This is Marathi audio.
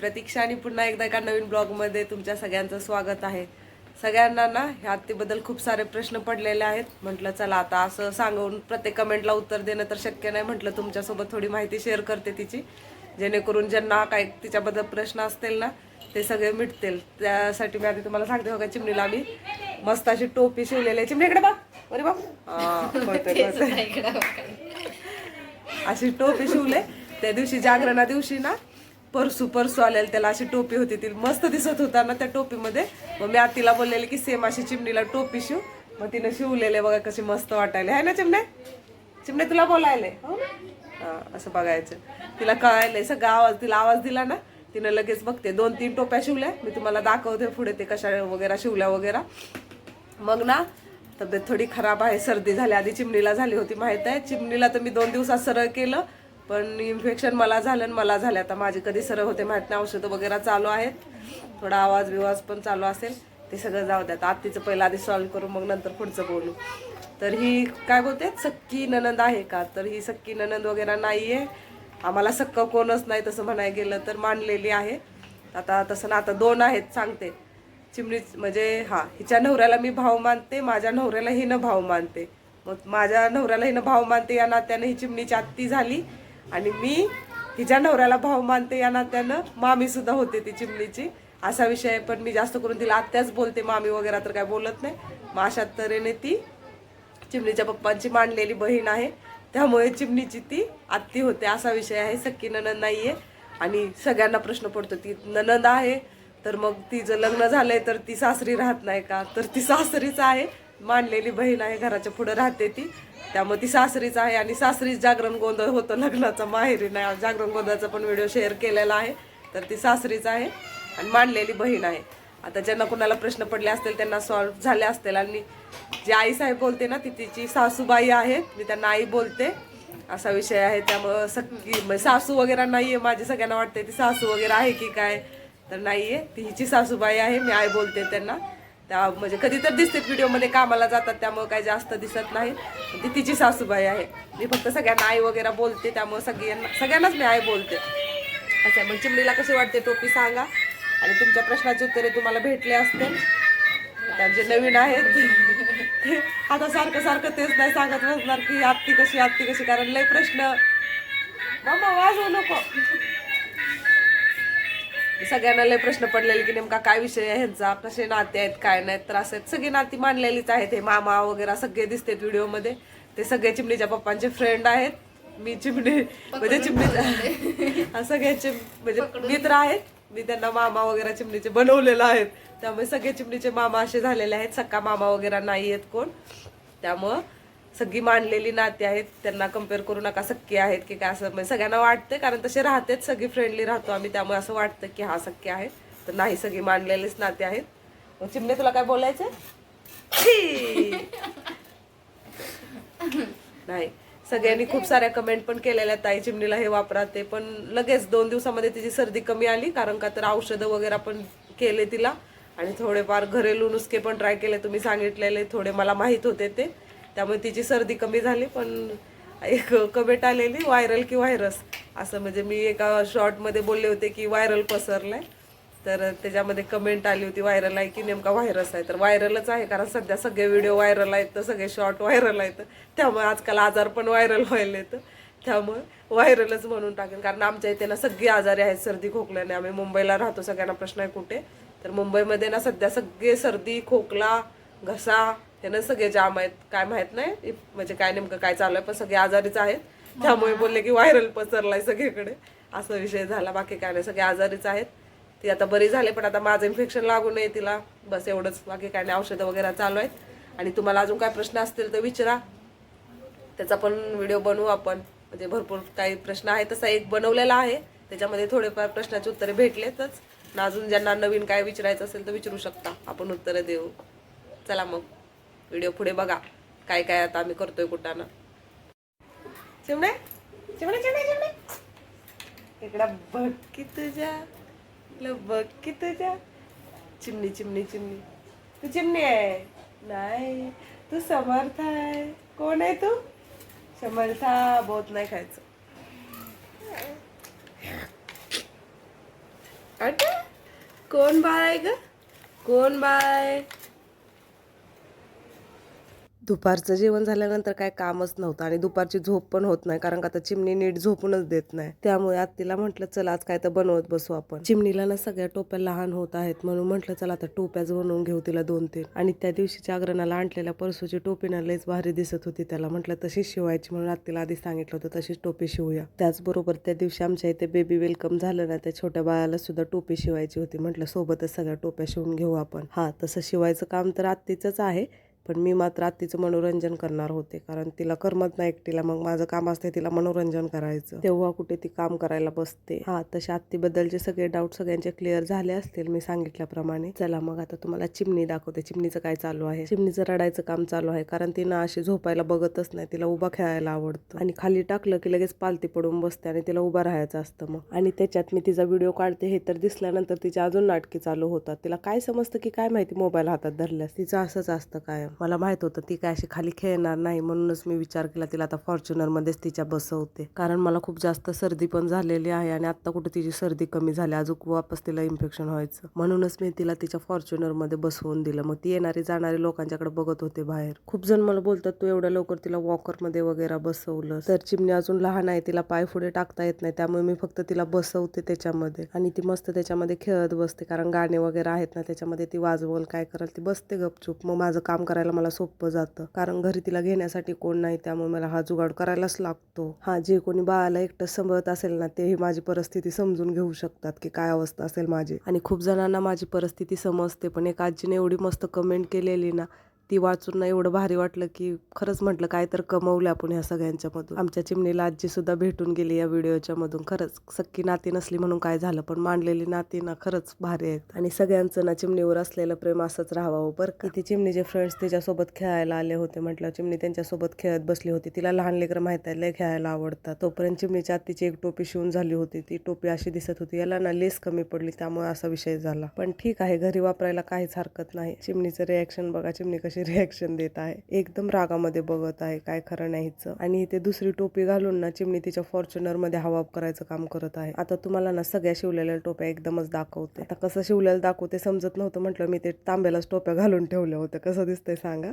प्रतीक्षा आणि पुन्हा एकदा एका नवीन ब्लॉगमध्ये तुमच्या सगळ्यांचं स्वागत आहे. सगळ्यांना ना ह्या हत्तीबद्दल खूप सारे प्रश्न पडलेले आहेत. म्हटलं चला आता असं सांगून प्रत्येक कमेंटला उत्तर देणं तर शक्य नाही. म्हटलं तुमच्यासोबत थोडी माहिती शेअर करते तिची. जेणेकरून ज्यांना काय तिच्याबद्दल प्रश्न असतील ना ते सगळे मिटतील. त्यासाठी मी आधी तुम्हाला सांगते बघा चिमणीला आम्ही मस्त अशी टोपी शिवलेली आहे. चिमणी इकडे बघ. अरे कळतंय. अशी टोपी शिवले. त्या दिवशी जागरणा दिवशी ना परसू परसू आलेलं त्याला अशी टोपी होती ती. मस्त दिसत होता ना त्या टोपीमध्ये. मग मी आतीला बोललेले की सेम अशी चिमणीला टोपी शिव. मग तिनं शिवलेले बघा कशी मस्त वाटायले. आहे ना चिमणे? चिमणे तुला बोलायले. हो ना? असं बघायचं. तिला कळायलंय. सगळा आवाज तिला आवाज दिला ना तिनं लगेच बघते. दोन तीन टोप्या शिवल्या. मी तुम्हाला दाखवते पुढे ते कशा वगैरे शिवल्या वगैरे. मग ना तब्येत थोडी खराब आहे. सर्दी झाली. आधी चिमणीला झाली होती माहीत आहे. चिमणीला तर मी दोन दिवसात सरळ केलं. पण इन्फेक्शन मला झालं आणि मला झालं. आता माझे कधी सरळ होते माहीत नाही. औषधं वगैरे चालू आहेत. थोडा आवाज बिवाज पण चालू असेल. ते सगळं जाऊ द्यात आत्तीचं पहिलं आधी सॉल्व करू मग नंतर पुढचं बोलू. तर ही काय बोलते? सक्की ननंद आहे का? तर ही सक्की ननंद वगैरे नाही आहे आम्हाला सक्क कोणच नाही तसं म्हणायला गेलं तर मानलेली आहे. आता तसं ना आता दोन आहेत सांगते. चिमणी म्हणजे हा हिच्या नवऱ्याला मी भाव मानते. माझ्या नवऱ्याला हिनं भाव मानते. मग माझ्या नवऱ्याला हिनं भाव मानते या नात्यानं ही चिमणीची आत्ती झाली. आणि मी तिच्या नवऱ्याला भाव मानते या नात्यानं मामी सुद्धा होते ती चिमणीची. असा विषय आहे पण मी जास्त करून तिला आत्याच बोलते मामी वगैरे तर काय बोलत नाही. मग अशा तऱ्हेने ती चिमणीच्या पप्पांची मांडलेली बहीण आहे. त्यामुळे चिमणीची ती आत्ती होते असा विषय आहे. सक्की ननंद आहे आणि सगळ्यांना प्रश्न पडतो ती ननंद आहे तर मग तिचं लग्न झालंय तर ती सासरी राहत नाही का? तर ती सासरीच आहे. मांडलेली बहीण आहे घराच्या पुढे राहते ती. त्यामुळे ती सासरीच आहे आणि सासरीच जागरण गोंधळ होतो लग्नाचा. माहेरी नाही जागरण गोंधळाचा पण व्हिडिओ शेअर केलेला आहे. तर ती सासरीच आहे आणि मांडलेली बहीण आहे. आता ज्यांना कुणाला प्रश्न पडले असतील त्यांना सॉल्व्ह झाले असतील. आणि जी आई साहेब बोलते ना ती तिची सासूबाई आहेत. मी त्यांना आई बोलते. असा विषय आहे. त्यामुळं सगळी म्हणजे सासू वगैरे नाही आहे माझी सगळ्यांना वाटते ती सासू वगैरे आहे की काय? तर नाहीये. ती हिची सासूबाई आहे. मी आई बोलते त्यांना. त्या म्हणजे कधी तर दिसते व्हिडिओमध्ये कामाला जातात त्यामुळे काही जास्त दिसत नाही. ती तिची सासूबाई आहे. मी फक्त सगळ्यांना आई वगैरे बोलते त्यामुळे सगळ्यांना सगळ्यांनाच मी आई बोलते. असं मग चिमणीला कशी वाटते टोपी सांगा. आणि तुमच्या प्रश्नाची उत्तरे तुम्हाला भेटले असतील जे नवीन आहेत. आता सारखं सारखं तेच नाही सांगत बसणार की आत्ती कशी आत्ती कशी कारण लय प्रश्न मामा वाजवू नको. सगळ्यांना लय प्रश्न पडलेले की नेमका काय विषय आहे ह्यांचा? कसे नाते आहेत काय नाहीत? तर असे सगळी नाती मानलेलीच आहेत. हे मामा वगैरे सगळे दिसतात व्हिडिओमध्ये. ते सगळे चिमणीच्या पप्पांचे फ्रेंड आहेत. मी चिमणी म्हणजे चिमणी सगळ्यांचे म्हणजे मित्र आहेत. मी त्यांना मामा वगैरे चिमणीचे बनवलेलं आहेत. त्यामुळे सगळे चिमणीचे मामा असे झालेले आहेत. सक्का मामा वगैरे नाही आहेत कोण. त्यामुळं सगळी मानलेली नाती आहेत त्यांना कंपेअर करू नका सक्की आहेत की काय असं म्हणजे सगळ्यांना वाटते कारण तसे राहतेच सगळी फ्रेंडली राहतो आम्ही त्यामुळे असं वाटतं की हा सख्खी आहे. तर नाही सगळी मानलेलीच नाते आहेत. मग चिमणे तुला काय बोलायचं नाही. सगळ्यांनी खूप साऱ्या कमेंट पण केलेल्या ताई चिमणीला हे वापरा ते पण. लगेच दोन दिवसामध्ये तिची सर्दी कमी आली कारण का तर औषधं वगैरे पण केले तिला. आणि थोडेफार घरेलू नुसके पण ट्राय केले तुम्ही सांगितलेले थोडे मला माहीत होते ते. त्यामुळे तिची सर्दी कमी झाली पण एक कमेंट आलेली व्हायरल की व्हायरस? असं म्हणजे मी एका शॉर्टमध्ये बोलले होते की व्हायरल आहे तर त्याच्यामध्ये कमेंट आली होती व्हायरल आहे की नेमका व्हायरस आहे? तर व्हायरलच आहे कारण सध्या सगळे व्हिडिओ व्हायरल आहेत तर सगळे शॉर्ट व्हायरल आहेत. त्यामुळे आजकाल आजार पण व्हायरल व्हायले येतं. त्यामुळे व्हायरलच म्हणून टाकेन कारण आमच्या इथे ना सगळी आजारी आहेत सर्दी खोकल्याने. आम्ही मुंबईला राहतो सगळ्यांना प्रश्न आहे कुठे? तर मुंबईमध्ये ना सध्या सगळे सर्दी खोकला घसा त्यानं सगळे जाम आहेत काय माहीत नाही म्हणजे काय नेमकं काय चालू आहे पण सगळे आजारीच आहेत. त्यामुळे बोलले की व्हायरल पसरलाय सगळीकडे. असा विषय झाला बाकी काय नाही सगळे आजारीच आहेत. ती आता बरी झाली पण आता माझं इन्फेक्शन लागू नये तिला. बस एवढंच बाकी काय नाही औषधं वगैरे चालू आहेत. आणि तुम्हाला अजून काय प्रश्न असतील तर विचारा. त्याचा पण व्हिडिओ बनवू आपण. म्हणजे भरपूर काही प्रश्न आहे तसा एक बनवलेला आहे. त्याच्यामध्ये थोडेफार प्रश्नाची उत्तरे भेटलेतच. अजून ज्यांना नवीन काय विचारायचं असेल तर विचारू शकता. आपण उत्तरं देऊ. चला मग. व्हिडिओ पुढे बघा. काय काय आता आम्ही करतोय कुठानं. चिमणे चिमणे चिमणे चिमणे. इकडं बघ की तुझ्या. इकडं बघ की तुझ्या. चिमणी चिमणी चिमणी. तू चिमणी आहे? नाही. तू समर्थ आहे. कोण आहे तू? समर्था. बहुत नाही खायचं. अट कोण बाळ आहे ग? कोण बाळ दुपारचं जेवण झाल्यानंतर काय कामच नव्हतं आणि दुपारची झोप पण होत नाही कारण का आता चिमणी नीट झोपूनच देत नाही. त्यामुळे आत्तीला म्हटलं चला आज काय तर बनवत बसू आपण. चिमणीला ना सगळ्या टोप्या लहान होत आहेत म्हणून म्हटलं चला आता टोप्याच बनवून घेऊ तिला दोन तीन आणि त्या दिवशी जागरणाला आणलेल्या परसूची टोपी ना लयच भारी दिसत होती त्याला. म्हटलं तशीच शिवायची. म्हणून आत्तीला आधी सांगितलं होतं तशीच टोपी शिवूया. त्याचबरोबर त्या दिवशी आमच्या इथे बेबी वेलकम झालं ना त्या छोट्या बाळाला सुद्धा टोपी शिवायची होती. म्हटलं सोबतच सगळ्या टोप्या शिवून घेऊ आपण. हा तसं शिवायचं काम तर आत्तीचंच आहे. पण मी मात्र आत्तीचं मनोरंजन करणार होते कारण तिला करमत नाही एकटीला. मग माझं काम असते तिला मनोरंजन करायचं. तेव्हा कुठे ती काम करायला बसते. हा तसे आत्तीबद्दलचे सगळे डाऊट सगळ्यांचे क्लिअर झाले असतील मी सांगितल्याप्रमाणे. चला मग आता तुम्हाला चिमणी दाखवते. चिमणीचं काय चालू आहे? चिमणीचं रडायचं काम चालू आहे कारण ती ना अशी झोपायला बघतच नाही. तिला उभा खेळायला आवडतं. आणि खाली टाकलं की लगेच पालती पडून बसते आणि तिला उभा राहायचं असतं मग. आणि त्याच्यात मी तिचा व्हिडिओ काढते. हे तर दिसल्यानंतर तिचे अजून नाटके चालू होतात. तिला काय समजतं की काय माहिती मोबाईल हातात धरल्यास? तिचं असंच असतं काय मला माहीत होतं ती काय अशी खाली खेळणार नाही म्हणूनच मी विचार केला तिला आता फॉर्च्युनरमध्येच तिच्या बसवते. कारण मला खूप जास्त सर्दी पण झालेली आहे आणि आत्ता कुठे तिची सर्दी कमी झाली अजून वापस तिला इन्फेक्शन व्हायचं. म्हणूनच मी तिला तिच्या फॉर्च्युनरमध्ये बसवून दिलं. मग ती येणारी जाणारी लोकांच्याकडे बघत होते बाहेर. खूप जण मला बोलतात तू एवढ्या लवकर तिला वॉकरमध्ये वगैरे बसवलं तर चिमणी अजून लहान आहे तिला पाय पुढे टाकता येत नाही. त्यामुळे मी फक्त तिला बसवते त्याच्यामध्ये. आणि ती मस्त त्याच्यामध्ये खेळत बसते. कारण गाणे वगैरे आहेत ना त्याच्यामध्ये ती वाजवल काय कराल ती बसते गपचूप. मग माझं काम करायला मला सोपं जातं. कारण घरी तिला घेण्यासाठी कोण नाही त्यामुळे मला हा जुगाड करायलाच लागतो. हा जे कोणी बाळाला एकटं सांभाळत असेल ना तेही माझी परिस्थिती समजून घेऊ शकतात की काय अवस्था असेल माझी. आणि खूप जणांना माझी परिस्थिती समजते पण एक आजीने एवढी मस्त कमेंट केलेली ना ती वाचून ना एवढं भारी वाटलं की खरंच म्हटलं काय तर कमवलं आपण ह्या सगळ्यांच्यामधून. आमच्या चिमणीला आजी सुद्धा भेटून गेली या व्हिडिओच्या मधून. खरंच सक्की नाती नसली म्हणून काय झालं पण मांडलेली नाती ना खरंच भारी आहेत. आणि सगळ्यांचं ना चिमणीवर असलेलं प्रेम असंच राहावं बरं का. ती चिमणीचे फ्रेंड्स तिच्यासोबत खेळायला आले होते म्हटलं चिमणी त्यांच्यासोबत खेळत बसली होती. तिला लहान लेकरं माहीत आहे लय खेळायला आवडतात. तोपर्यंत चिमणीच्या आत्तीची एक टोपी शिवून झाली होती. ती टोपी अशी दिसत होती. याला ना लेस कमी पडली त्यामुळे असा विषय झाला. पण ठीक आहे घरी वापरायला काहीच हरकत नाही. चिमणीचं रिॲक्शन बघा चिमणी कशी रिॲक्शन देत आहे. एकदम रागामध्ये बघत आहे काय खरं नाहीचं आणि इथे दुसरी टोपी घालून ना चिमणी तिच्या फॉर्च्युनरमध्ये हवा करायचं काम करत आहे. आता तुम्हाला ना सगळ्या शिवलेल्या टोप्या एकदमच दाखवते. आता कसं शिवलेलं दाखवते समजत नव्हतं म्हटलं मी ते तांब्यालाच टोप्या घालून ठेवल्या होत्या. कसं दिसतंय सांगा?